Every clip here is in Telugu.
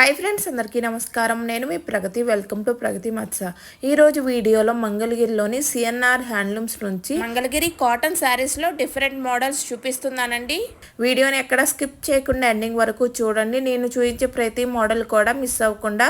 హాయ్ ఫ్రెండ్స్ అందరికీ నమస్కారం. నేను మీ ప్రగతి. వెల్కమ్ టు ప్రగతి మత్స. ఈ రోజు వీడియోలో మంగళగిరిలోని సిఎన్ఆర్ హ్యాండ్లూమ్స్ నుంచి మంగళగిరి కాటన్ శారీస్లో డిఫరెంట్ మోడల్స్ చూపిస్తున్నానండి. వీడియోని ఎక్కడ స్కిప్ చేయకుండా ఎండింగ్ వరకు చూడండి. నేను చూపించే ప్రతి మోడల్ కూడా మిస్ అవ్వకుండా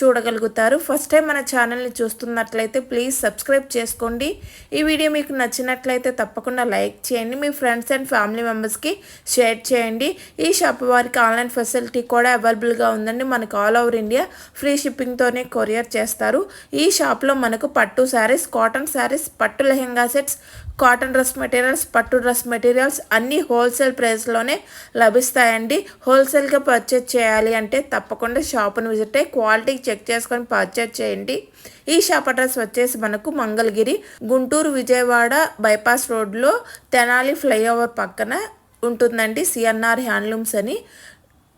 చూడగలుగుతారు. ఫస్ట్ టైం మన ఛానల్ని చూస్తున్నట్లయితే ప్లీజ్ సబ్స్క్రైబ్ చేసుకోండి. ఈ వీడియో మీకు నచ్చినట్లయితే తప్పకుండా లైక్ చేయండి. మీ ఫ్రెండ్స్ అండ్ ఫ్యామిలీ మెంబర్స్కి షేర్ చేయండి. ఈ షాప్ వారికి ఆన్లైన్ ఫెసిలిటీ కూడా అవైలబుల్గా ఉందండి. మనకు ఆల్ ఓవర్ ఇండియా ఫ్రీ షిప్పింగ్తోనే కొరియర్ చేస్తారు. ఈ షాప్లో మనకు పట్టు శారీస్ కాటన్ శారీస్ పట్టు lehenga sets cotton dress materials పట్టు డ్రెస్ మెటీరియల్స్ అన్నీ హోల్సేల్ ప్రైస్లోనే లభిస్తాయండి. హోల్సేల్గా పర్చేజ్ చేయాలి అంటే తప్పకుండా షాప్ను విజిట్ అయ్యి క్వాలిటీ చెక్ చేసుకొని పర్చేజ్ చేయండి. ఈ షాప్ అడ్రస్ వచ్చేసి మనకు మంగళగిరి గుంటూరు విజయవాడ బైపాస్ రోడ్లో తెనాలి ఫ్లైఓవర్ పక్కన ఉంటుందండి. సిఎన్ఆర్ హ్యాండ్లూమ్స్ అని.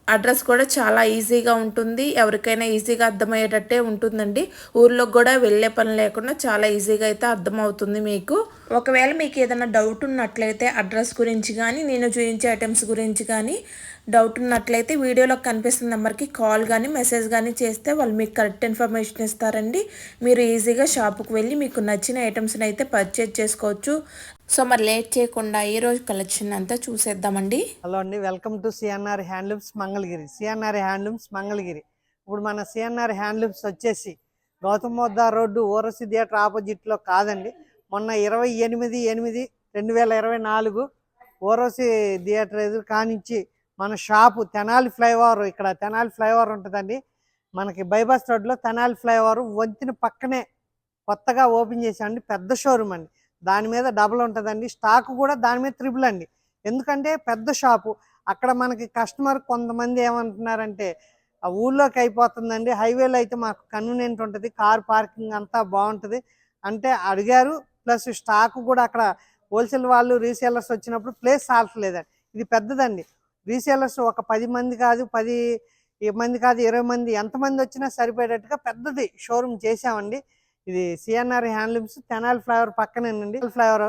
అడ్రస్ కూడా చాలా ఈజీగా ఉంటుంది. ఎవరికైనా ఈజీగా అర్థమయ్యేటట్టే ఉంటుందండి. ఊర్లోకి కూడా వెళ్ళే పని లేకుండా చాలా ఈజీగా అయితే అర్థమవుతుంది మీకు. ఒకవేళ మీకు ఏదైనా డౌట్ ఉన్నట్లయితే అడ్రస్ గురించి కానీ నేను చూపించే ఐటమ్స్ గురించి కానీ డౌట్ ఉన్నట్లయితే వీడియోలో కనిపిస్తున్న నెంబర్కి కాల్ కానీ మెసేజ్ కానీ చేస్తే వాళ్ళు మీకు కరెక్ట్ ఇన్ఫర్మేషన్ ఇస్తారండి. మీరు ఈజీగా షాప్కి వెళ్ళి మీకు నచ్చిన ఐటమ్స్ని అయితే పర్చేజ్ చేసుకోవచ్చు. సో మరి లేట్ చేయకుండా ఈ రోజు కలెక్షన్ అంతా చూసేద్దామండి. హలో అండి welcome to CNR handlooms Mangalagiri. CNR handlooms Mangalagiri. ఇప్పుడు మన సిఎన్ఆర్ హ్యాండ్లూమ్స్ వచ్చేసి గౌతమ్ బుద్ధ రోడ్డు ఓరసి థియేటర్ ఆపోజిట్లో కాదండి. మొన్న ఇరవై ఎనిమిది ఎనిమిది రెండు వేల ఇరవై నాలుగు ఓరోసి థియేటర్ ఎదురు కానించి మన షాపు తెనాలి ఫ్లైఓవర్ ఇక్కడ తెనాలి ఫ్లైఓవర్ ఉంటుందండి. మనకి బైపాస్ రోడ్లో తెనాలి ఫ్లైఓవర్ వంతిన పక్కనే కొత్తగా ఓపెన్ చేసామండి పెద్ద షోరూమ్ అండి. దాని మీద డబుల్ ఉంటుందండి. స్టాక్ కూడా దాని మీద త్రిబుల్ అండి. ఎందుకంటే పెద్ద షాపు. అక్కడ మనకి కస్టమర్ కొంతమంది ఏమంటున్నారంటే ఆ ఊళ్ళోకి అయిపోతుందండి. హైవేలో అయితే మాకు కన్వీనియంట్ ఉంటుంది. కార్ పార్కింగ్ అంతా బాగుంటుంది. అంటే అడిగారు. ప్లస్ స్టాక్ కూడా అక్కడ హోల్సేల్ వాళ్ళు రీసేలర్స్ వచ్చినప్పుడు ప్లేస్ సాల్ట్లేదండి ఇది పెద్దదండి. రీసేలర్స్ ఒక పది మంది కాదు పది మంది కాదు ఇరవై మంది ఎంతమంది వచ్చినా సరిపోయేటట్టుగా పెద్దది షోరూమ్ చేసామండి ఇది సిఎన్ఆర్ హ్యాండ్లూమ్స్ తెనాలి ఫ్లైఓవర్ పక్కనేనండి. ఫ్లైఓవర్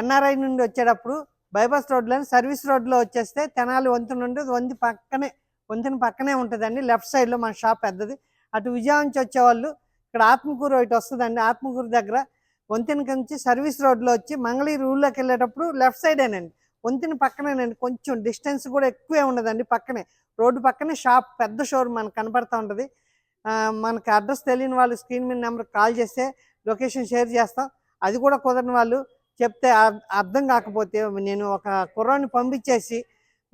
ఎన్ఆర్ఐ నుండి వచ్చేటప్పుడు బైపాస్ రోడ్లో సర్వీస్ రోడ్లో వచ్చేస్తే తెనాలి వంతెన నుండి వంతి పక్కనే వంతెన పక్కనే ఉంటుందండి. లెఫ్ట్ సైడ్లో మన షాప్ పెద్దది. అటు విజయవాడ నుంచి వచ్చేవాళ్ళు ఇక్కడ ఆత్మకూరు ఒకటి వస్తుందండి. ఆత్మకూరు దగ్గర వంతెన నుంచి సర్వీస్ రోడ్లో వచ్చి మంగళగిరి ఊళ్ళోకి వెళ్ళేటప్పుడు లెఫ్ట్ సైడేనండి. వంతెన పక్కనేనండి కొంచెం డిస్టెన్స్ కూడా ఎక్కువే ఉండదండి పక్కనే. రోడ్డు పక్కనే షాప్ పెద్ద షోరూమ్ మనకు కనపడతా ఉంటుంది. మనకు మనకి అడ్రస్ తెలియని వాళ్ళు స్క్రీన్ మీద నెంబర్ కాల్ చేస్తే లొకేషన్ షేర్ చేస్తాం. అది కూడా కుదరని వాళ్ళు చెప్తే అర్థం కాకపోతే నేను ఒక కుర్రాన్ని పంపించేసి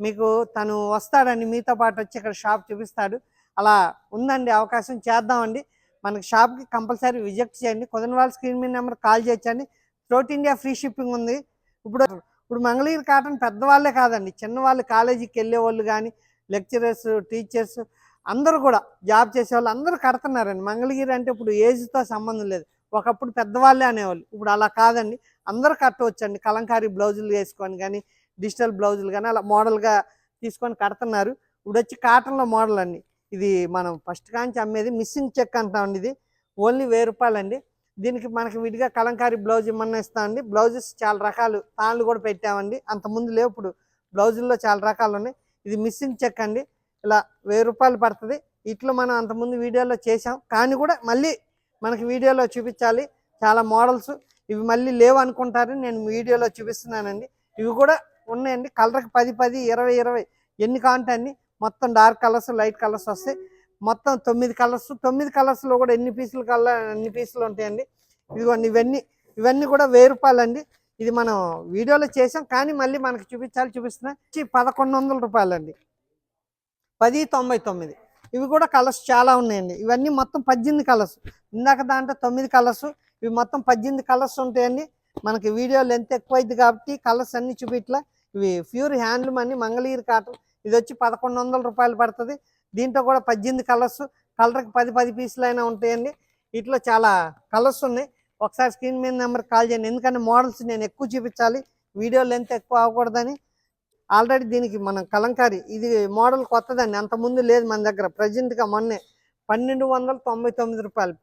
మీకు తను వస్తాడని మీతో పాటు వచ్చి ఇక్కడ షాప్ చూపిస్తాడు. అలా ఉందండి అవకాశం చేద్దామండి. మనకి షాప్కి కంపల్సరీ విజిట్ చేయండి. కుదరని వాళ్ళు స్క్రీన్ మీద నెంబర్ కాల్ చేయొచ్చండి. త్రోట్ ఇండియా ఫ్రీ షిప్పింగ్ ఉంది. ఇప్పుడు ఇప్పుడు మంగళగిరి కాటన్ పెద్దవాళ్ళే కాదండి. చిన్నవాళ్ళు కాలేజీకి వెళ్ళే వాళ్ళు కానీ లెక్చరర్స్ టీచర్స్ అందరూ కూడా జాబ్ చేసే వాళ్ళు అందరూ కడుతున్నారండి. మంగళగిరి అంటే ఇప్పుడు ఏజ్తో సంబంధం లేదు. ఒకప్పుడు పెద్దవాళ్ళే అనేవాళ్ళు. ఇప్పుడు అలా కాదండి. అందరూ కట్టవచ్చండి. కలంకారీ బ్లౌజులు వేసుకొని కానీ డిజిటల్ బ్లౌజులు కానీ అలా మోడల్గా తీసుకొని కడుతున్నారు. ఇప్పుడు వచ్చి కాటన్లో మోడల్ అండి ఇది మనం ఫస్ట్ కాంచి అమ్మేది మిస్సింగ్ చెక్ అంటామండి ఇది. ఓన్లీ వెయ్యి రూపాయలండి. దీనికి మనకి విడిగా కలంకారీ బ్లౌజ్ ఇమ్మన్నా ఇస్తామండి బ్లౌజెస్ చాలా రకాలు. తాళ్ళు కూడా పెట్టామండి. అంత ముందు లేవు ఇప్పుడు. బ్లౌజుల్లో చాలా రకాలు ఉన్నాయి. ఇది మిస్సింగ్ చెక్ అండి. ఇలా వెయ్యి రూపాయలు పడుతుంది. ఇట్లా మనం అంతకుముందు వీడియోలో చేసాం కానీ కూడా మళ్ళీ మనకి వీడియోలో చూపించాలి. చాలా మోడల్స్. ఇవి మళ్ళీ లేవు అనుకుంటారు నేను వీడియోలో చూపిస్తున్నానండి. ఇవి కూడా ఉన్నాయండి. కలర్కి పది పది ఇరవై ఇరవై. ఎన్ని కావాలంటే అన్ని మొత్తం డార్క్ కలర్స్ లైట్ కలర్స్ వస్తాయి. మొత్తం తొమ్మిది కలర్స్ తొమ్మిది కలర్స్లో కూడా ఎన్ని పీసులు కలర్ ఎన్ని పీసులు ఉంటాయండి? ఇదిగోండి ఇవన్నీ ఇవన్నీ కూడా వెయ్యి రూపాయలు అండి ఇది మనం వీడియోలో చేసాం కానీ మళ్ళీ మనకి చూపించాలి చూపిస్తున్నా. పదకొండు వందల రూపాయలండి. పది తొంభై తొమ్మిది. ఇవి కూడా కలర్స్ చాలా ఉన్నాయండి. ఇవన్నీ మొత్తం పద్దెనిమిది కలర్స్. ఇందాక దాంట్లో తొమ్మిది కలర్స్ ఇవి మొత్తం పద్దెనిమిది కలర్స్ ఉంటాయండి. మనకి వీడియో లెంత్ ఎక్కువ కాబట్టి కలర్స్ అన్ని చూపిట్లా. ఇవి ప్యూర్ హ్యాండ్లూమ్ అని మంగళగిరి కాటన్. ఇది వచ్చి పదకొండు వందల రూపాయలు పడుతుంది. దీంట్లో కూడా పద్దెనిమిది కలర్స్ కలర్కి పది పది పీసులు అయినా ఉంటాయండి. వీటిలో చాలా కలర్స్ ఉన్నాయి. ఒకసారి స్క్రీన్ మీద నెంబర్ కాల్ చేయండి. ఎందుకంటే మోడల్స్ నేను ఎక్కువ చూపించాలి. వీడియో లెంత్ ఎక్కువ అవ్వకూడదని. ఆల్రెడీ దీనికి మనం కలంకారీ ఇది మోడల్ కొత్తదండి. అంత ముందు లేదు మన దగ్గర. ప్రజెంట్గా మొన్నే పన్నెండు వందల తొంభై తొమ్మిది రూపాయలు.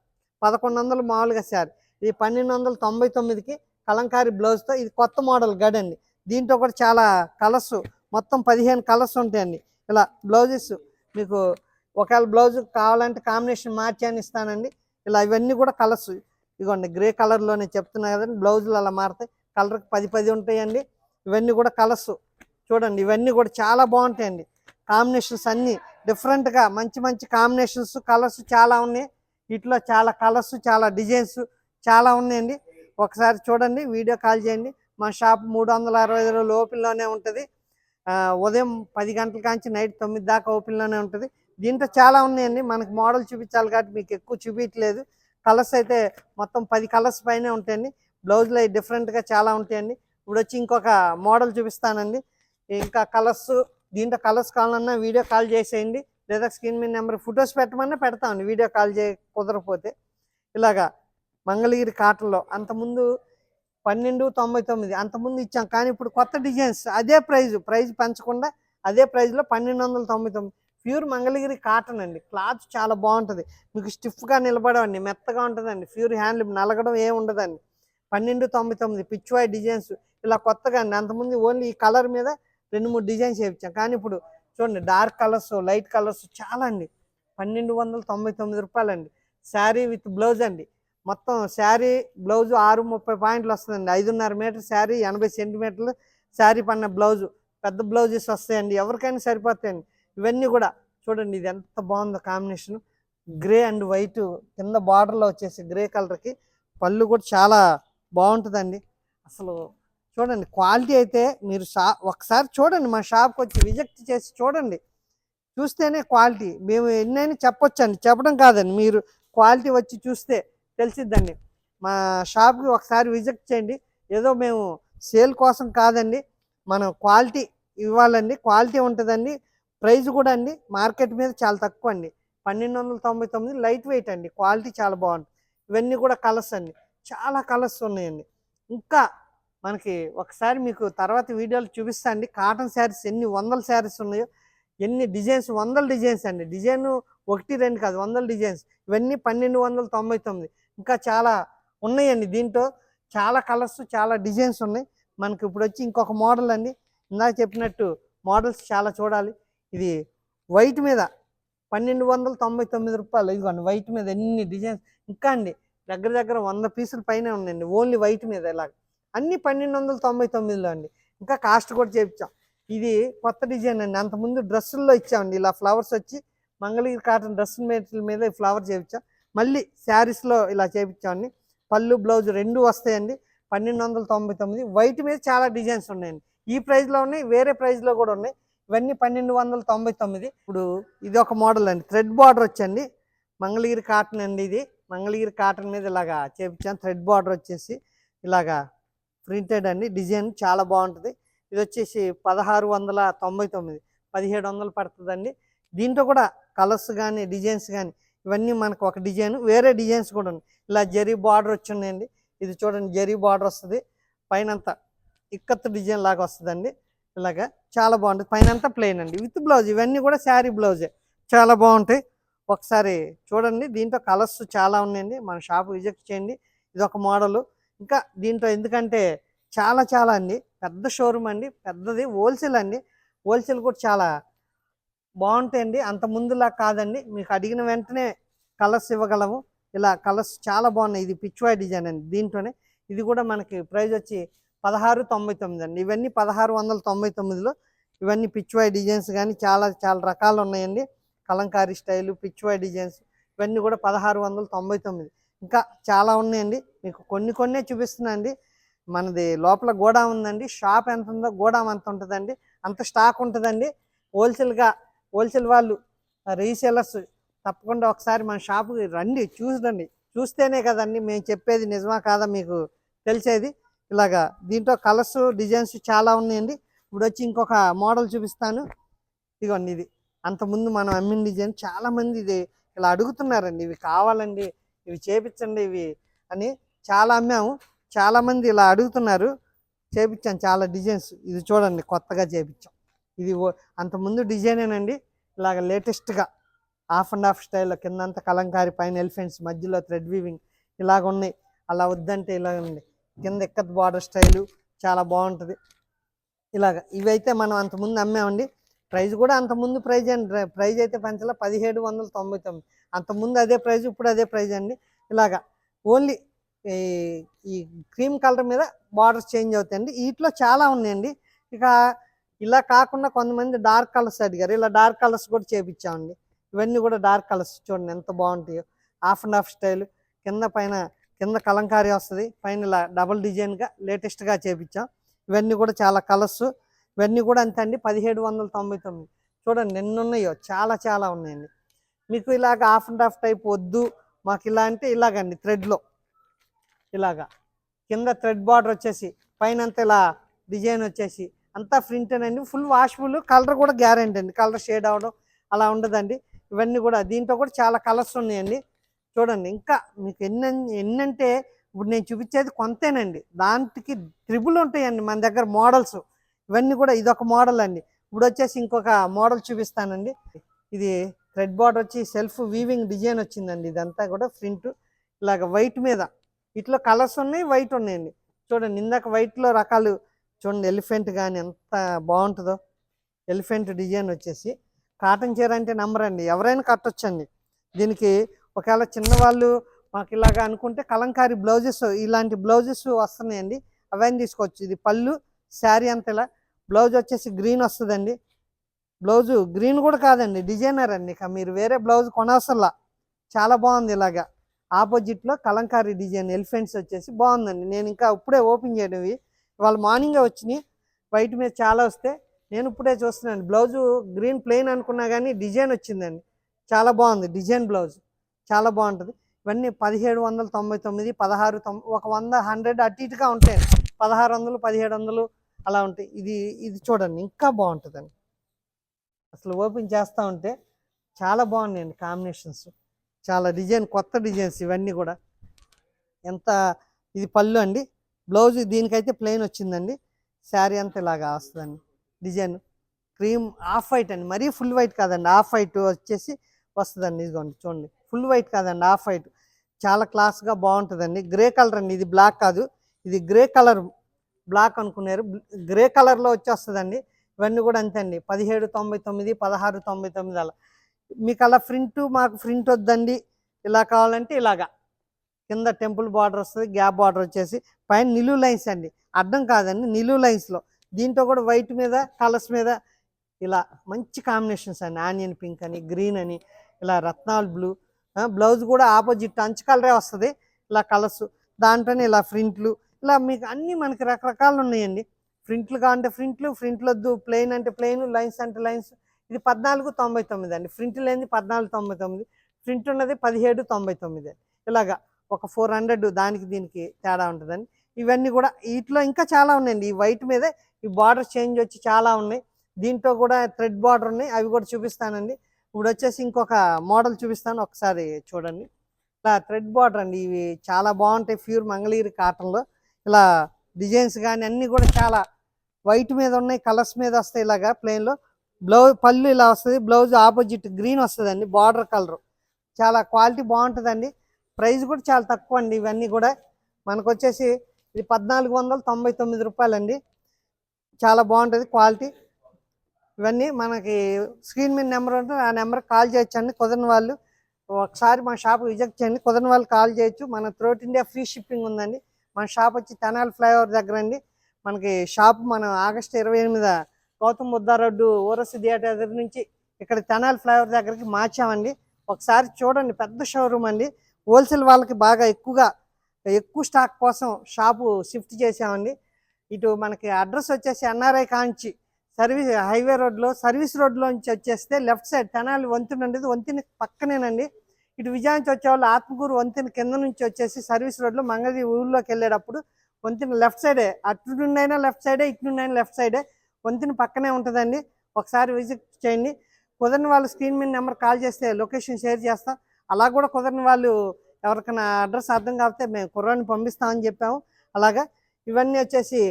పదకొండు వందలు మామూలుగా సార్ ఇది పన్నెండు వందల తొంభై తొమ్మిదికి కలంకారీ బ్లౌజ్తో ఇది కొత్త మోడల్ గడ్ అండి దీంట్లో కూడా చాలా కలర్స్ మొత్తం పదిహేను కలర్స్ ఉంటాయండి. ఇలా బ్లౌజెస్ మీకు ఒకవేళ బ్లౌజ్ కావాలంటే కాంబినేషన్ మార్చి అని ఇస్తానండి. ఇలా ఇవన్నీ కూడా కలర్స్ ఇదిగోండి గ్రే కలర్లోనే చెప్తున్నా కదండి బ్లౌజులు అలా మారుతాయి. కలర్కి పది పది ఉంటాయండి. ఇవన్నీ కూడా కలర్స్ చూడండి ఇవన్నీ కూడా చాలా బాగుంటాయండి. కాంబినేషన్స్ అన్నీ డిఫరెంట్గా మంచి మంచి కాంబినేషన్స్ కలర్స్ చాలా ఉన్నాయి. వీటిలో చాలా కలర్స్ చాలా డిజైన్స్ చాలా ఉన్నాయండి. ఒకసారి చూడండి వీడియో కాల్ చేయండి. మా షాప్ మూడు వందల అరవై లోపలలోనే ఉంటుంది. ఉదయం పది గంటల కాంచి నైట్ తొమ్మిది దాకా ఓపెన్లోనే ఉంటుంది. దీంట్లో చాలా ఉన్నాయండి. మనకి మోడల్ చూపించాలి కాబట్టి మీకు ఎక్కువ చూపించలేదు. కలర్స్ అయితే మొత్తం పది కలర్స్ పైనే ఉంటాయండి. బ్లౌజ్లో డిఫరెంట్గా చాలా ఉంటాయండి. ఇప్పుడు వచ్చి ఇంకొక మోడల్ చూపిస్తానండి. ఇంకా కలర్స్ దీంట్లో కలర్స్ కావాలన్నా వీడియో కాల్ చేసేయండి. లేదా స్క్రీన్ మీద నెంబర్ ఫొటోస్ పెట్టమన్నా పెడతామండి. వీడియో కాల్ చే కుదరపోతే ఇలాగా మంగళగిరి కాటల్లో అంతకుముందు పన్నెండు తొంభై తొమ్మిది. అంతకుముందు ఇచ్చాం. కానీ ఇప్పుడు కొత్త డిజైన్స్ అదే ప్రైజ్. ప్రైజ్ పెంచకుండా అదే ప్రైజ్లో పన్నెండు వందల తొంభై తొమ్మిది. ప్యూర్ మంగళగిరి కాటన్ అండి. క్లాత్ చాలా బాగుంటుంది. మీకు స్టిఫ్గా నిలబడవండి. మెత్తగా ఉంటుందండి. ప్యూర్ హ్యాండ్లూమ్ నలగడం ఏం ఉండదండి. పన్నెండు తొంభై తొమ్మిది పిచ్వాయ్ డిజైన్స్. ఇలా కొత్తగా అండి. అంతకుముందు ఓన్లీ ఈ కలర్ మీద రెండు మూడు డిజైన్స్ వేయించాం కానీ ఇప్పుడు చూడండి డార్క్ కలర్స్ లైట్ కలర్స్ చాలా అండి. పన్నెండు వందల తొంభై తొమ్మిది రూపాయలండి. శారీ విత్ బ్లౌజ్ అండి. మొత్తం శారీ బ్లౌజ్ ఆరు ముప్పై పాయింట్లు వస్తుందండి. ఐదున్నర మీటర్ శారీ ఎనభై సెంటీమీటర్లు శారీ పడిన బ్లౌజ్. పెద్ద బ్లౌజెస్ వస్తాయండి. ఎవరికైనా సరిపోతాయండి. ఇవన్నీ కూడా చూడండి ఇది ఎంత బాగుందో కాంబినేషన్. గ్రే అండ్ వైట్ కింద బార్డర్లో వచ్చేసి గ్రే కలర్కి పళ్ళు కూడా చాలా బాగుంటుందండి. అసలు చూడండి క్వాలిటీ అయితే మీరు షా ఒకసారి చూడండి మా షాప్కి వచ్చి విజిట్ చేసి చూడండి. చూస్తేనే క్వాలిటీ. మేము ఎన్నైనా చెప్పొచ్చండి. చెప్పడం కాదండి. మీరు క్వాలిటీ వచ్చి చూస్తే తెలిసిద్దండి. మా షాప్కి ఒకసారి విజిట్ చేయండి. ఏదో మేము సేల్ కోసం కాదండి మనం క్వాలిటీ ఇవ్వాలండి. క్వాలిటీ ఉంటుందండి. ప్రైస్ కూడా అండి. మార్కెట్ మీద చాలా తక్కువ అండి. పన్నెండు వందల తొంభై తొమ్మిది లైట్ వెయిట్ అండి. క్వాలిటీ చాలా బాగుంటుంది. ఇవన్నీ కూడా కలర్స్ అండి. చాలా కలర్స్ ఉన్నాయండి. ఇంకా మనకి ఒకసారి మీకు తర్వాత వీడియోలు చూపిస్తా అండి. కాటన్ శారీస్ ఎన్ని వందల శారీస్ ఉన్నాయో ఎన్ని డిజైన్స్ వందల డిజైన్స్ అండి. డిజైన్ ఒకటి రెండు కాదు వందల డిజైన్స్. ఇవన్నీ పన్నెండు వందల తొంభై తొమ్మిది. ఇంకా చాలా ఉన్నాయండి దీంట్లో. చాలా కలర్స్ చాలా డిజైన్స్ ఉన్నాయి. మనకి ఇప్పుడు వచ్చి ఇంకొక మోడల్ అండి. ఇందాక చెప్పినట్టు మోడల్స్ చాలా చూడాలి. ఇది వైట్ మీద పన్నెండు వందల తొంభై తొమ్మిది రూపాయలు. ఇదిగోండి వైట్ మీద ఎన్ని డిజైన్స్ ఇంకా అండి దగ్గర దగ్గర వంద పీసులు పైన ఉన్నాయండి ఓన్లీ వైట్ మీద ఇలాగ. అన్ని పన్నెండు వందల తొంభై తొమ్మిదిలో అండి. ఇంకా కాస్ట్ కూడా చేయించాం ఇది కొత్త డిజైన్ అండి. అంతకుముందు డ్రెస్సుల్లో ఇచ్చామండి. ఇలా ఫ్లవర్స్ వచ్చి మంగళగిరి కాటన్ డ్రెస్ మెటీరియల్ మీద ఈ ఫ్లవర్ చేయించాం మళ్ళీ శారీస్లో ఇలా చేయించామండి పళ్ళు బ్లౌజ్ రెండు వస్తాయండి. పన్నెండు వందల తొంభై తొమ్మిది. వైట్ మీద చాలా డిజైన్స్ ఉన్నాయండి. ఈ ప్రైస్లో ఉన్నాయి వేరే ప్రైస్లో కూడా ఉన్నాయి. ఇవన్నీ పన్నెండు వందల తొంభై తొమ్మిది. ఇప్పుడు ఇది ఒక మోడల్ అండి. థ్రెడ్ బార్డర్ వచ్చండి. మంగళగిరి కాటన్ అండి ఇది. మంగళగిరి కాటన్ మీద ఇలాగా చేపించాను. థ్రెడ్ బార్డర్ వచ్చేసి ఇలాగా ప్రింటెడ్ అండి. డిజైన్ చాలా బాగుంటుంది. ఇది వచ్చేసి పదహారు వందల తొంభై తొమ్మిది. పదిహేడు వందలు పడుతుందండి. దీంట్లో కూడా కలర్స్ కానీ డిజైన్స్ కానీ ఇవన్నీ మనకు ఒక డిజైన్ వేరే డిజైన్స్ కూడా ఉన్నాయి. ఇలా జరీ బార్డర్ వచ్చి ఉన్నాయండి. ఇది చూడండి జరీ బార్డర్ వస్తుంది. పైన అంతా ఇక్కత్ డిజైన్ లాగా వస్తుందండి. ఇలాగా చాలా బాగుంటుంది. పైన అంతా ప్లెయిన్ అండి. విత్ బ్లౌజ్ ఇవన్నీ కూడా శారీ బ్లౌజే. చాలా బాగుంటాయి. ఒకసారి చూడండి దీంట్లో కలర్స్ చాలా ఉన్నాయండి. మన షాప్ విజిట్ చేయండి. ఇది ఒక మోడల్ ఇంకా దీంట్లో ఎందుకంటే చాలా చాలా అండి. పెద్ద షోరూమ్ అండి. పెద్దది హోల్సేల్ అండి. హోల్సేల్ కూడా చాలా బాగుంటాయండి. అంత ముందులా కాదండి. మీకు అడిగిన వెంటనే కలర్స్ ఇవ్వగలము. ఇలా కలర్స్ చాలా బాగున్నాయి. ఇది పిచ్చువాయ్ డిజైన్ అండి దీంట్లోనే. ఇది కూడా మనకి ప్రైస్ వచ్చి పదహారు తొంభై తొమ్మిది అండి. ఇవన్నీ పదహారు వందల తొంభై తొమ్మిదిలో ఇవన్నీ పిచ్చువాయ్ డిజైన్స్ కానీ చాలా చాలా రకాలు ఉన్నాయండి. కలంకారీ స్టైలు పిచ్చువాయ్ డిజైన్స్ ఇవన్నీ కూడా పదహారు వందల తొంభై తొమ్మిది. ఇంకా చాలా ఉన్నాయండి. మీకు కొన్ని కొన్నే చూపిస్తున్నాండి మనది లోపల గోడా ఉందండి. షాప్ ఎంత ఉందో గోడాం అంత ఉంటుందండి. అంత స్టాక్ ఉంటుందండి. హోల్సేల్గా హోల్సేల్ వాళ్ళు రీసేలర్స్ తప్పకుండా ఒకసారి మన షాపుకి రండి చూడండి. చూస్తేనే కదండి మేము చెప్పేది నిజమా కాదా మీకు తెలిసేది. ఇలాగా దీంట్లో కలర్స్ డిజైన్స్ చాలా ఉన్నాయండి. ఇప్పుడు వచ్చి ఇంకొక మోడల్ చూపిస్తాను. ఇదిగోండి ఇది. అంతకుముందు మనం అమ్మిన డిజైన్ చాలామంది ఇది ఇలా అడుగుతున్నారండి. ఇవి కావాలండి ఇవి చేపించండి ఇవి అని చాలా అమ్మాము. చాలామంది ఇలా అడుగుతున్నారు. చేపించాం చాలా డిజైన్స్. ఇది చూడండి కొత్తగా చేపించాం. ఇది ఓ- అంతకుముందు డిజైనేనండి ఇలాగ లేటెస్ట్గా హాఫ్ అండ్ హాఫ్ స్టైల్లో కిందంతా కలంకారీ పైన ఎలిఫెంట్స్ మధ్యలో థ్రెడ్ వీవింగ్ ఇలాగ ఉన్నాయి. అలా వద్దంటే ఇలాగ ఉంది కింద ఎక్కత్ బార్డర్ స్టైలు చాలా బాగుంటుంది. ఇలాగ ఇవైతే మనం అంతకుముందు అమ్మామండి. ప్రైజ్ కూడా అంత ముందు ప్రైజ్ అండి. ప్రైజ్ అయితే పెంచాల పదిహేడు వందల తొంభై తొమ్మిది. అంత ముందు అదే ప్రైజ్ ఇప్పుడు అదే ప్రైజ్ అండి. ఇలాగా ఓన్లీ ఈ క్రీమ్ కలర్ మీద బార్డర్స్ చేంజ్ అవుతాయండి. వీటిలో చాలా ఉన్నాయండి. ఇక ఇలా కాకుండా కొంతమంది డార్క్ కలర్స్ అడిగారు. ఇలా డార్క్ కలర్స్ కూడా చేపించామండి. ఇవన్నీ కూడా డార్క్ కలర్స్ చూడండి ఎంత బాగుంటాయో. హాఫ్ అండ్ హాఫ్ స్టైల్ కింద పైన కింద కలంకారీ వస్తుంది. పైన ఇలా డబల్ డిజైన్గా లేటెస్ట్గా చేపించాం. ఇవన్నీ కూడా చాలా కలర్స్ ఇవన్నీ కూడా అంతే అండి. పదిహేడు వందల తొంభై తొమ్మిది. చూడండి ఎన్ని ఉన్నాయో. చాలా చాలా ఉన్నాయండి. మీకు ఇలాగ హాఫ్ అండ్ హాఫ్ టైప్ వద్దు. మాకు ఇలా అంటే ఇలాగండి థ్రెడ్లో ఇలాగా. కింద థ్రెడ్ బార్డర్ వచ్చేసి పైన అంతా ఇలా డిజైన్ వచ్చేసి అంతా ప్రింట్ అండి ఫుల్ వాషబుల్ కలర్ కూడా గ్యారెంటీ అండి. కలర్ షేడ్ అవడం అలా ఉండదండి. ఇవన్నీ కూడా దీంట్లో కూడా చాలా కలర్స్ ఉన్నాయండి. చూడండి ఇంకా మీకు ఎన్ని ఎన్నంటే ఇప్పుడు నేను చూపించేది కొంతేనండి. దానికి త్రిబుల్ ఉంటాయండి మన దగ్గర మోడల్స్ ఇవన్నీ కూడా ఇదొక మోడల్ అండి. ఇప్పుడు వచ్చేసి ఇంకొక మోడల్ చూపిస్తానండి. ఇది థ్రెడ్ బార్డర్ వచ్చి సెల్ఫ్ వీవింగ్ డిజైన్ వచ్చిందండి. ఇదంతా కూడా ప్రింట్ ఇలాగ వైట్ మీద. ఇట్లా కలర్స్ ఉన్నాయి వైట్ ఉన్నాయండి. చూడండి ఇందాక వైట్లో రకాలు చూడండి ఎలిఫెంట్ కానీ ఎంత బాగుంటుందో. ఎలిఫెంట్ డిజైన్ వచ్చేసి. కాటన్ చీర అంటే నెంబర్ అండి. ఎవరైనా కట్టొచ్చండి. దీనికి ఒకవేళ చిన్నవాళ్ళు మాకు ఇలాగా అనుకుంటే కలంకారీ బ్లౌజెస్ ఇలాంటి బ్లౌజెస్ వస్తున్నాయండి. అవన్నీ తీసుకోవచ్చు. ఇది పళ్ళు శారీ అంత ఇలా. బ్లౌజ్ వచ్చేసి గ్రీన్ వస్తుందండి. బ్లౌజు గ్రీన్ కూడా కాదండి. డిజైనర్ అండి. ఇక మీరు వేరే బ్లౌజ్ కొనవసరలా చాలా బాగుంది ఇలాగా. ఆపోజిట్లో కలంకారీ డిజైన్ ఎలిఫెంట్స్ వచ్చేసి బాగుందండి. నేను ఇంకా ఇప్పుడే ఓపెన్ చేయడం వాళ్ళు మార్నింగే వచ్చినాయి. వైట్ మీద చాలా వస్తే నేను ఇప్పుడే చూస్తున్నాను. బ్లౌజు గ్రీన్ ప్లెయిన్ అనుకున్నా కానీ డిజైన్ వచ్చిందండి. చాలా బాగుంది. Design blouse. చాలా బాగుంటుంది. ఇవన్నీ పదిహేడు వందల తొంభై తొమ్మిది పదహారు తొం ఒక వంద హండ్రెడ్ అటు ఇటుగా ఉంటాయి. పదహారు వందలు పదిహేడు వందలు అలా ఉంటాయి. ఇది ఇది చూడండి. ఇంకా బాగుంటుందండి. అసలు ఓపెన్ చేస్తూ ఉంటే చాలా బాగున్నాయండి కాంబినేషన్స్. చాలా డిజైన్ కొత్త డిజైన్స్ ఇవన్నీ కూడా. ఎంత ఇది పళ్ళు అండి. బ్లౌజ్ దీనికైతే ప్లెయిన్ వచ్చిందండి. శారీ అంతా ఇలాగా వస్తుందండి. డిజైన్ క్రీమ్ ఆఫ్ వైట్ అండి. మరీ ఫుల్ వైట్ కాదండి. ఆఫ్ వైట్ వచ్చేసి వస్తుందండి. ఇదిగోండి చూడండి. ఫుల్ వైట్ కాదండి. Off white. చాలా క్లాస్గా బాగుంటుందండి. గ్రే కలర్ అండి. ఇది బ్లాక్ కాదు. ఇది గ్రే కలర్ బ్లాక్ అనుకున్నారు. గ్రే కలర్లో వచ్చేస్తుందండి. ఇవన్నీ కూడా అంతే అండి. పదిహేడు తొంభై తొమ్మిది పదహారు తొంభై తొమ్మిది అలా. మీకు అలా ప్రింట్ మాకు ప్రింట్ వద్దండి. ఇలా కావాలంటే ఇలాగా. కింద టెంపుల్ బార్డర్ వస్తుంది గ్యాప్ బార్డర్ వచ్చేసి పైన నిలువు లైన్స్ అండి. అడ్డం కాదండి నిలువు లైన్స్లో. దీంట్లో కూడా వైట్ మీద కలర్స్ మీద ఇలా మంచి కాంబినేషన్స్ అండి. ఆనియన్ పింక్ అని గ్రీన్ అని ఇలా రత్నాలు బ్లూ బ్లౌజ్ కూడా ఆపోజిట్ అంచు కలరే వస్తుంది. ఇలా కలర్స్ దాంట్లోనే ఇలా ప్రింట్లు ఇలా మీకు అన్ని మనకి రకరకాలు ఉన్నాయండి. ప్రింట్లు కావాలంటే ప్రింట్లు ప్రింట్లు వద్దు ప్లెయిన్ అంటే ప్లెయిన్ లైన్స్ అంటే లైన్స్. ఇది పద్నాలుగు తొంభై తొమ్మిది అండి. ప్రింట్ లేనిది పద్నాలుగు తొంభై తొమ్మిది ప్రింట్ ఉన్నది పదిహేడు తొంభై తొమ్మిది ఇలాగా ఒక ఫోర్ హండ్రెడ్ దానికి దీనికి తేడా ఉంటుందండి ఇవన్నీ కూడా వీటిలో ఇంకా చాలా ఉన్నాయండి. ఈ వైట్ మీదే ఈ బార్డర్ చేంజ్ వచ్చి చాలా ఉన్నాయి. దీంట్లో కూడా థ్రెడ్ బార్డర్ ఉన్నాయి. అవి కూడా చూపిస్తానండి. ఇప్పుడు వచ్చేసి ఇంకొక మోడల్ చూపిస్తాను. ఒకసారి చూడండి. ఇలా థ్రెడ్ బార్డర్ అండి. ఇవి చాలా బాగుంటాయి. ప్యూర్ మంగళగిరి కాటన్లో. ఇలా డిజైన్స్ కానీ అన్నీ కూడా చాలా వైట్ మీద ఉన్నాయి. కలర్స్ మీద వస్తాయి ఇలాగా ప్లెయిన్లో. బ్లౌజ్ పళ్ళు ఇలా వస్తుంది. బ్లౌజ్ ఆపోజిట్ గ్రీన్ వస్తుందండి. Border colour. చాలా క్వాలిటీ బాగుంటుందండి. ప్రైస్ కూడా చాలా తక్కువ అండి ఇవన్నీ కూడా మనకు వచ్చేసి ఇది పద్నాలుగు వందల తొంభై తొమ్మిది రూపాయలండి. చాలా బాగుంటుంది క్వాలిటీ. ఇవన్నీ మనకి స్క్రీన్ మీద నెంబర్ ఉంటుంది ఆ నెంబర్ కాల్ చేయొచ్చండి. కుదరని వాళ్ళు ఒకసారి మా షాప్ విజిట్ చేయండి. కుదరని వాళ్ళు కాల్ చేయొచ్చు. మన త్రోట్ ఇండియా ఫ్రీ షిప్పింగ్ ఉందండి. మన షాప్ వచ్చి తెనాలి ఫ్లైఓవర్ దగ్గర అండి మనకి షాప్ మనం ఆగస్టు ఇరవై ఎనిమిది గౌతమ్ బుద్ధ రోడ్డు ఓరసి థియేటర్ దగ్గర నుంచి ఇక్కడ తెనాలి ఫ్లైఓవర్ దగ్గరికి మార్చామండి. ఒకసారి చూడండి. పెద్ద షోరూమ్ అండి. హోల్సేల్ వాళ్ళకి బాగా ఎక్కువగా ఎక్కువ స్టాక్ కోసం షాపు షిఫ్ట్ చేసామండి. ఇటు మనకి అడ్రస్ వచ్చేసి ఎన్ఆర్ఐ కాంచి సర్వీస్ హైవే రోడ్లో సర్వీస్ రోడ్లో నుంచి వచ్చేస్తే లెఫ్ట్ సైడ్ తెనాలి వంతెన ఉండేది వంతెన పక్కనేనండి. ఇటు విజయానికి వచ్చేవాళ్ళు ఆత్మకూరు వంతెన కింద నుంచి వచ్చేసి సర్వీస్ రోడ్లో మంగళగిరి ఊళ్ళోకి వెళ్ళేటప్పుడు వంతెన లెఫ్ట్ సైడే అటు నుండి అయినా లెఫ్ట్ సైడే ఇటు నుండి అయినా లెఫ్ట్ సైడే వంతెన పక్కనే ఉంటుందండి. ఒకసారి విజిట్ చేయండి. కుదరని వాళ్ళు స్క్రీన్ మీద నెంబర్ కాల్ చేస్తే లొకేషన్ షేర్ చేస్తాం. అలా కూడా కుదరని వాళ్ళు ఎవరికైనా అడ్రస్ అర్థం కాకపోతే మేము కుర్రాన్ని పంపిస్తామని చెప్పాము. అలాగా ఇవన్నీ వచ్చేసి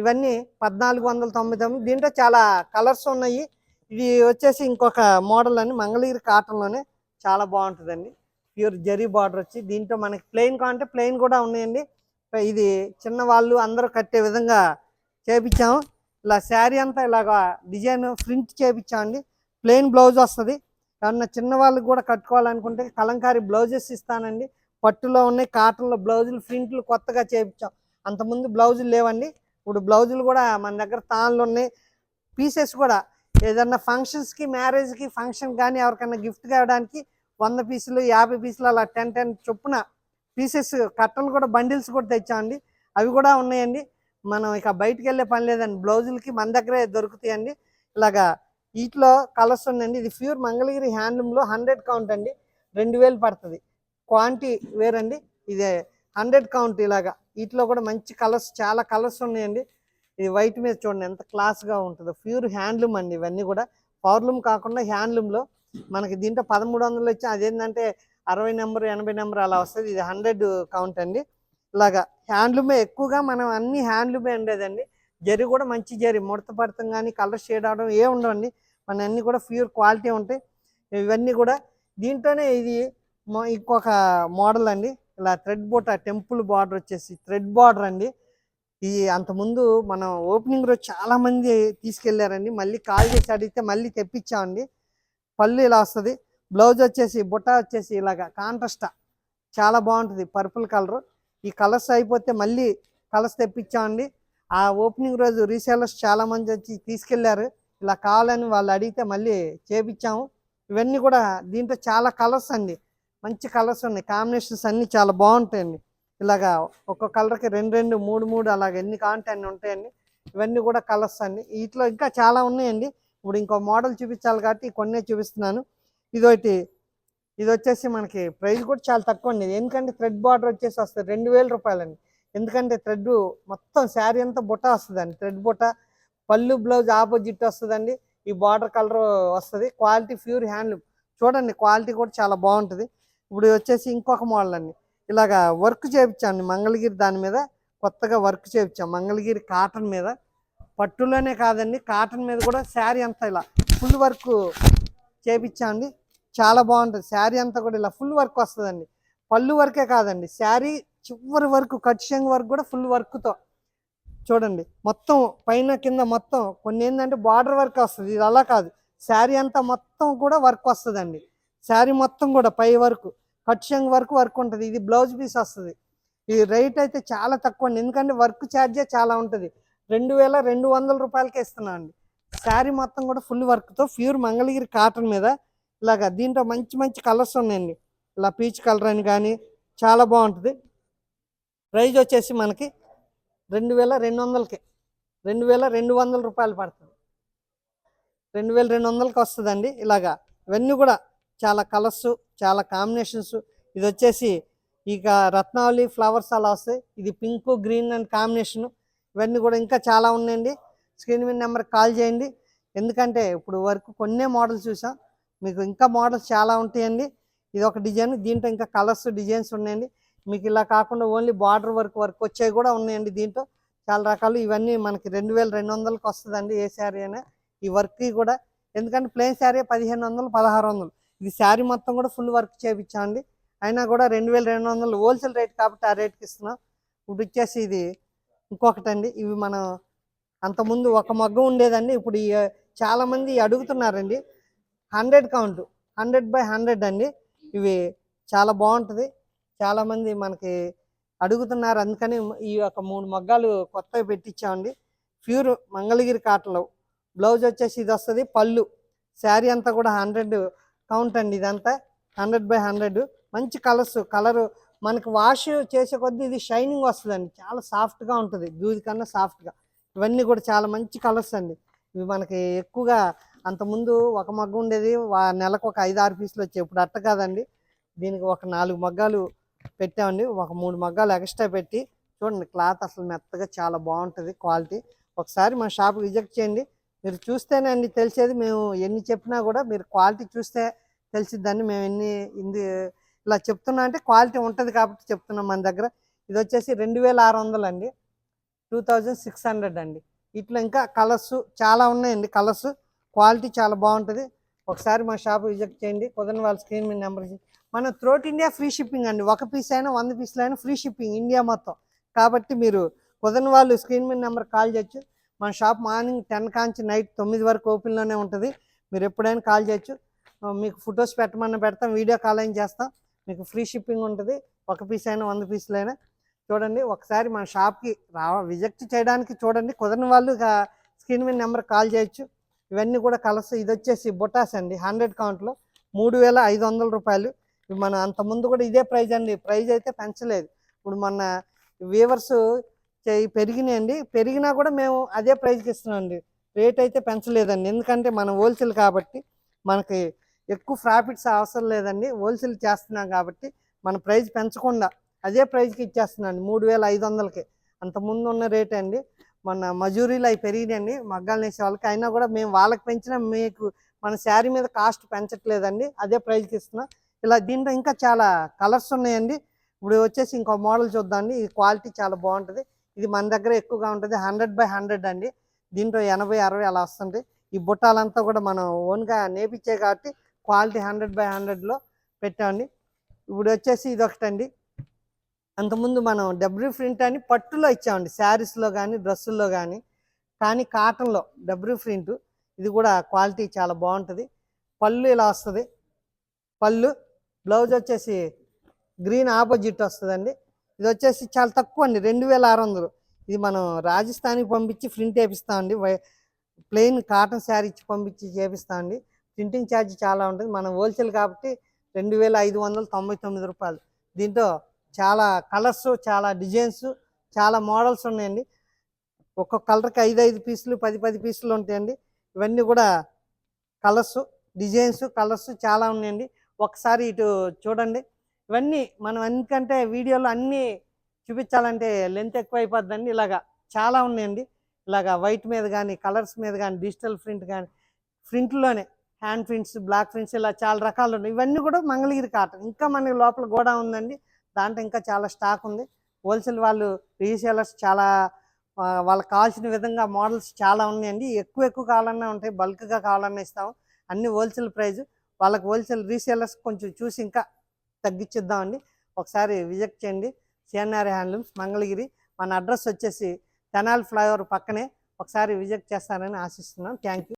ఇవన్నీ పద్నాలుగు వందల తొంభై తొమ్మిది. దీంట్లో చాలా కలర్స్ ఉన్నాయి. ఇది వచ్చేసి ఇంకొక మోడల్ అని మంగళగిరి కాటన్లోనే చాలా బాగుంటుందండి. ప్యూర్ జరీ బార్డర్ వచ్చి దీంట్లో మనకి ప్లెయిన్ కావాలంటే ప్లెయిన్ కూడా ఉన్నాయండి. ఇది చిన్న వాళ్ళు అందరూ కట్టే విధంగా చేపించాము. ఇలా శారీ అంతా ఇలాగా డిజైన్ ప్రింట్ చేయించామండి ప్లెయిన్ బ్లౌజ్ వస్తుంది. ఏమన్నా చిన్న వాళ్ళకి కూడా కట్టుకోవాలనుకుంటే కలంకారీ బ్లౌజెస్ ఇస్తానండి. పట్టులో ఉన్నాయి కాటన్లో బ్లౌజులు ప్రింట్లు కొత్తగా చేయించాం. అంతకుముందు బ్లౌజులు లేవండి. ఇప్పుడు బ్లౌజులు కూడా మన దగ్గర తాళ్ళు ఉన్నాయి. పీసెస్ కూడా ఏదన్నా ఫంక్షన్స్కి మ్యారేజ్కి ఫంక్షన్ కానీ ఎవరికైనా గిఫ్ట్గా ఇవ్వడానికి వంద పీసులు యాభై పీసులు అలా టెన్ టెన్ చొప్పున పీసెస్ కట్టలు కూడా బండిల్స్ కూడా తెచ్చామండి. అవి కూడా ఉన్నాయండి. మనం ఇక బయటికి వెళ్ళే పని లేదండి. బ్లౌజులకి మన దగ్గరే దొరుకుతాయండి. ఇలాగా వీటిలో కలర్స్ ఉన్నాయండి ఇది ప్యూర్ మంగళగిరి హ్యాండ్లూమ్లో హండ్రెడ్ కౌంట్ అండి. రెండు వేలు పడుతుంది. క్వాంటిటీ వేరండి. ఇది హండ్రెడ్ కౌంట్ ఇలాగా. వీటిలో కూడా మంచి కలర్స్ చాలా కలర్స్ ఉన్నాయండి. ఇది వైట్ మీద చూడండి ఎంత క్లాస్గా ఉంటుందో. ప్యూర్ హ్యాండ్లూమ్ అండి ఇవన్నీ కూడా. పవర్లూమ్ కాకుండా హ్యాండ్లూమ్లో మనకి దీంట్లో పదమూడు వందలు వచ్చి అదేంటంటే అరవై నెంబర్ ఎనభై నెంబర్ అలా వస్తుంది. ఇది హండ్రెడ్ కౌంట్ అండి. ఇలాగా హ్యాండ్లూమే ఎక్కువగా మనం అన్ని హ్యాండ్లూమే ఉండేదండి జరి కూడా మంచి జరి. ముడత పడతాం కానీ కలర్ షేడ్ అవడం ఏ ఉండవండి. మన అన్నీ కూడా ప్యూర్ క్వాలిటీ ఉంటాయి. ఇవన్నీ కూడా దీంట్లోనే ఇది ఇంకొక మోడల్ అండి. ఇలా థ్రెడ్ బోట టెంపుల్ బార్డర్ వచ్చేసి థ్రెడ్ బార్డర్ అండి. ఈ అంతకుముందు మనం ఓపెనింగ్ రోజు చాలామంది తీసుకెళ్ళారండి. మళ్ళీ కాల్ చేసి అడిగితే మళ్ళీ తెప్పించామండి. పళ్ళు ఇలా వస్తుంది. బ్లౌజ్ వచ్చేసి బుట్ట వచ్చేసి ఇలాగా కాంట్రాస్టా. చాలా బాగుంటుంది. Purple colour. ఈ కలర్స్ అయిపోతే మళ్ళీ కలర్స్ తెప్పించామండి. ఆ ఓపెనింగ్ రోజు రీసేలర్స్ చాలామంది వచ్చి తీసుకెళ్ళారు. ఇలా కావాలని వాళ్ళు అడిగితే మళ్ళీ చేపించాము. ఇవన్నీ కూడా దీంట్లో చాలా కలర్స్ అండి. మంచి కలర్స్ ఉన్నాయి. కాంబినేషన్స్ అన్నీ చాలా బాగుంటాయండి. ఇలాగా ఒక్కొక్క కలర్కి రెండు రెండు మూడు మూడు అలాగ ఎన్ని కావాలంటే ఉంటాయండి. ఇవన్నీ కూడా కలర్స్ అండి. వీటిలో ఇంకా చాలా ఉన్నాయండి. ఇప్పుడు ఇంకో మోడల్ చూపించాలి కాబట్టి కొన్నే చూపిస్తున్నాను. ఇదొకటి ఇది వచ్చేసి మనకి ప్రైస్ కూడా చాలా తక్కువ అండి. ఎందుకంటే థ్రెడ్ బార్డర్ వచ్చేసి వస్తుంది. రెండు వేల రూపాయలండి. ఎందుకంటే థ్రెడ్ మొత్తం శారీ అంతా బుట్ట వస్తుందండి. థ్రెడ్ బుట్ట పళ్ళు బ్లౌజ్ ఆపోజిట్ వస్తుందండి. ఈ బార్డర్ కలర్ వస్తుంది. Quality pure handloom. చూడండి క్వాలిటీ కూడా చాలా బాగుంటుంది. ఇప్పుడు వచ్చేసి ఇంకొక మోడల్ అండి ఇలాగా వర్క్ చేయించాండి మంగళగిరి దాని మీద. కొత్తగా వర్క్ చేయించాం. మంగళగిరి కాటన్ మీద. పట్టులోనే కాదండి కాటన్ మీద కూడా శారీ అంతా ఇలా ఫుల్ వర్క్ చేపించాండి చాలా బాగుంటుంది. శారీ అంతా కూడా ఇలా ఫుల్ వర్క్ వస్తుందండి. పళ్ళు వరకే కాదండి శారీ చివరి వరకు కట్షంగ్ వర్క్ కూడా ఫుల్ వర్క్తో చూడండి మొత్తం పైన కింద మొత్తం కొన్ని ఏంటంటే బార్డర్ వర్క్ వస్తుంది. ఇది అలా కాదు. శారీ అంతా మొత్తం కూడా వర్క్ వస్తుందండి. శారీ మొత్తం కూడా పై వరకు కట్షంగ్ వరకు వర్క్ ఉంటుంది. ఇది బ్లౌజ్ పీస్ వస్తుంది. ఈ రేట్ అయితే చాలా తక్కువ అండి. ఎందుకంటే వర్క్ ఛార్జే చాలా ఉంటుంది. రెండు వేల రెండు వందల రూపాయలకే ఇస్తున్నాను అండి. శారీ మొత్తం కూడా ఫుల్ వర్క్తో ప్యూర్ మంగళగిరి కాటన్ మీద. ఇలాగా దీంట్లో మంచి మంచి కలర్స్ ఉన్నాయండి. ఇలా పీచ్ కలర్ అని కానీ చాలా బాగుంటుంది. ప్రైజ్ వచ్చేసి మనకి రెండు వేల రెండు వందలకి. రెండు వేల రెండు వందల రూపాయలు పడుతుంది. రెండు వేల రెండు వందలకి వస్తుందండి ఇలాగా. ఇవన్నీ కూడా చాలా కలర్స్ చాలా కాంబినేషన్స్. ఇది వచ్చేసి ఇక రత్నావళి ఫ్లవర్స్ అలా వస్తాయి. ఇది పింక్ గ్రీన్ అండ్ కాంబినేషన్. ఇవన్నీ కూడా ఇంకా చాలా ఉన్నాయండి. స్క్రీన్ మీద నెంబర్కి కాల్ చేయండి. ఎందుకంటే ఇప్పుడు వరకు కొన్నే మోడల్స్ చూసాం. మీకు ఇంకా మోడల్స్ చాలా ఉంటాయండి. ఇది ఒక డిజైన్ దీంట్లో ఇంకా కలర్స్ డిజైన్స్ ఉన్నాయండి. మీకు ఇలా కాకుండా ఓన్లీ బార్డర్ వర్క్ వర్క్ వచ్చేవి కూడా ఉన్నాయండి దీంట్లో. చాలా రకాలు. ఇవన్నీ మనకి రెండు వేల రెండు వందలకి వస్తుందండి ఏ శారీ అయినా. ఈ వర్క్ కూడా. ఎందుకంటే ప్లెయిన్ శారీ పదిహేను వందలు పదహారు వందలు. ఇది శారీ మొత్తం కూడా ఫుల్ వర్క్ చేయించాండి అయినా కూడా రెండు వేల రెండు వందలు హోల్సేల్ రేట్ కాబట్టి ఆ రేట్కి ఇస్తున్నాం. ఇప్పుడు వచ్చేసి ఇది ఇంకొకటండి. ఇవి మనం అంతకుముందు ఒక మగ్గు ఉండేదండి. ఇప్పుడు ఈ చాలామంది అడుగుతున్నారండి. Hundred count. Hundred by hundred అండి. ఇవి చాలా బాగుంటుంది. చాలామంది మనకి అడుగుతున్నారు. అందుకని ఈ యొక్క మూడు మగ్గాలు కొత్తగా పెట్టించామండి. ప్యూర్ మంగళగిరి కాటలో బ్లౌజ్ వచ్చేసి ఇది వస్తుంది. పళ్ళు. శారీ అంతా కూడా హండ్రెడ్ కౌంట్ అండి ఇదంతా. Hundred by hundred. మంచి కలర్స్ కలరు. మనకి వాష్ చేసే కొద్దీ ఇది షైనింగ్ వస్తుందండి. చాలా సాఫ్ట్గా ఉంటుంది. దూది కన్నా సాఫ్ట్గా. ఇవన్నీ కూడా చాలా మంచి కలర్స్ అండి. ఇవి మనకి ఎక్కువగా అంతకుముందు ఒక మగ్గ ఉండేది. వా- నెలకు ఒక ఐదు ఆరు పీసులు వచ్చాయి ఇప్పుడు అట్ట కాదండి. దీనికి ఒక నాలుగు మగ్గాలు పెట్టామండి. ఒక మూడు మగ్గాలు ఎక్స్ట్రా పెట్టి చూడండి క్లాత్ అసలు మెత్తగా చాలా బాగుంటుంది క్వాలిటీ. ఒకసారి మా షాప్ విజిట్ చేయండి. మీరు చూస్తేనే అండి తెలిసేది. మేము ఎన్ని చెప్పినా కూడా మీరు క్వాలిటీ చూస్తే తెలిసిద్దని మేము ఎన్ని ఇంది ఇలా చెప్తున్నా అంటే క్వాలిటీ ఉంటుంది కాబట్టి చెప్తున్నాం మన దగ్గర. ఇది వచ్చేసి రెండు వేల ఆరు వందలు అండి. టూ థౌజండ్ సిక్స్ హండ్రెడ్ అండి. ఇట్లా ఇంకా కలర్స్ చాలా ఉన్నాయండి. కలర్స్ క్వాలిటీ చాలా బాగుంటుంది. ఒకసారి మా షాప్ విజిట్ చేయండి. కుదరని వాళ్ళ స్క్రీన్ మీద నెంబర్ మన త్రోట్ ఇండియా ఫ్రీ షిప్పింగ్ అండి. ఒక పీస్ అయినా వంద పీసులు అయినా ఫ్రీ షిప్పింగ్ ఇండియా మొత్తం. కాబట్టి మీరు కుదరని వాళ్ళు స్క్రీన్ మీద నెంబర్ కాల్ చేయొచ్చు. మన షాప్ మార్నింగ్ టెన్ కాంచి నైట్ తొమ్మిది వరకు ఓపెన్లోనే ఉంటుంది. మీరు ఎప్పుడైనా కాల్ చేయొచ్చు. మీకు ఫొటోస్ పెట్టమన్నా పెడతాం వీడియో కాల్ అయిన చేస్తాం. మీకు ఫ్రీ షిప్పింగ్ ఉంటుంది. ఒక పీస్ అయినా వంద పీసులు అయినా. చూడండి ఒకసారి మన షాప్కి రా విజిట్ చేయడానికి చూడండి. కుదరని వాళ్ళు స్క్రీన్ మీద నెంబర్ కాల్ చేయొచ్చు. ఇవన్నీ కూడా కలర్స్ ఇది వచ్చేసి బొటాస్ అండి. హండ్రెడ్ కౌంట్లో మూడు వేల ఐదు వందల రూపాయలు. ఇప్పుడు మన అంత ముందు కూడా ఇదే ప్రైజ్ అండి. ప్రైజ్ అయితే పెంచలేదు. ఇప్పుడు మన వీవర్స్ పెరిగినాయండి పెరిగినా కూడా మేము అదే ప్రైజ్కి ఇస్తున్నాం అండి. రేట్ అయితే పెంచలేదండి. ఎందుకంటే మనం హోల్సేల్ కాబట్టి మనకి ఎక్కువ ప్రాఫిట్స్ అవసరం లేదండి. హోల్సేల్ చేస్తున్నాం కాబట్టి మన ప్రైజ్ పెంచకుండా అదే ప్రైజ్కి ఇచ్చేస్తున్నాను మూడు వేల ఐదు వందలకి. అంత ముందు ఉన్న రేట్ అండి. మన మజూరీలు అవి పెరిగినాయండి మగ్గాలు వేసే వాళ్ళకి. అయినా కూడా మేము వాళ్ళకి పెంచినా మీకు మన శారీ మీద కాస్ట్ పెంచట్లేదండి. అదే ప్రైజ్కి ఇస్తున్నాం. ఇలా దీంట్లో ఇంకా చాలా కలర్స్ ఉన్నాయండి. ఇప్పుడు వచ్చేసి ఇంకో మోడల్ చూద్దామండి. ఈ క్వాలిటీ చాలా బాగుంటుంది. ఇది మన దగ్గర ఎక్కువగా ఉంటుంది. హండ్రెడ్ బై హండ్రెడ్ అండి. దీంట్లో ఎనభై అరవై అలా వస్తుంది. ఈ బుట్టాలంతా కూడా మనం ఓన్గా నేపించే కాబట్టి క్వాలిటీ హండ్రెడ్ బై హండ్రెడ్లో పెట్టామండి. ఇప్పుడు వచ్చేసి ఇది ఒకటండి అంతకుముందు మనం డబ్ల్యూ ప్రింట్ అని పట్టులో ఇచ్చామండి. శారీస్లో కానీ డ్రెస్సుల్లో కానీ కానీ కాటన్లో డబ్ల్యూ ప్రింట్. ఇది కూడా క్వాలిటీ చాలా బాగుంటుంది. పళ్ళు ఇలా వస్తుంది. పళ్ళు బ్లౌజ్ వచ్చేసి గ్రీన్ ఆపోజిట్ వస్తుందండి. ఇది వచ్చేసి చాలా తక్కువ అండి రెండు వేల ఆరు వందలు. ఇది మనం రాజస్థాన్కి పంపించి ప్రింట్ వేపిస్తామండి ప్లెయిన్ కాటన్ శారీ ఇచ్చి పంపించి చేపిస్తామండి ప్రింటింగ్ ఛార్జ్ చాలా ఉంటుంది. మనం హోల్సేల్ కాబట్టి రెండు వేల ఐదు వందల తొంభై తొమ్మిది రూపాయలు. దీంట్లో చాలా కలర్స్ చాలా డిజైన్స్ చాలా మోడల్స్ ఉన్నాయండి. ఒక్కొక్క కలర్కి ఐదు ఐదు పీసులు పది పది పీసులు ఉంటాయండి. ఇవన్నీ కూడా కలర్స్ డిజైన్స్ కలర్స్ చాలా ఉన్నాయండి. ఒకసారి ఇటు చూడండి. ఇవన్నీ మనం ఎందుకంటే వీడియోలో అన్నీ చూపించాలంటే లెంత్ ఎక్కువ అయిపోద్దండి ఇలాగా చాలా ఉన్నాయండి. ఇలాగా వైట్ మీద కానీ కలర్స్ మీద కానీ డిజిటల్ ప్రింట్ కానీ ప్రింట్లోనే హ్యాండ్ ప్రింట్స్ బ్లాక్ ప్రింట్స్ ఇలా చాలా రకాలు ఉన్నాయి. ఇవన్నీ కూడా మంగళగిరి కాటన్. ఇంకా మనకి లోపల గోడా ఉందండి. దాంట్లో ఇంకా చాలా స్టాక్ ఉంది. హోల్సేల్ వాళ్ళు రీసేలర్స్ చాలా వాళ్ళకి కావాల్సిన విధంగా మోడల్స్ చాలా ఉన్నాయండి. ఎక్కువ ఎక్కువ కావాలన్నా ఉంటాయి. బల్క్గా కావాలన్నా ఇస్తాము అన్ని హోల్సేల్ ప్రైస్ వాళ్ళకి హోల్సేల్ రీసేలర్స్ కొంచెం చూసి ఇంకా తగ్గించిద్దామండి. ఒకసారి విజిట్ చేయండి. CNR handlooms Mangalagiri. మన అడ్రస్ వచ్చేసి తెనాలి ఫ్లైఓవర్ పక్కనే. ఒకసారి విజిట్ చేస్తారని ఆశిస్తున్నాం. Thank you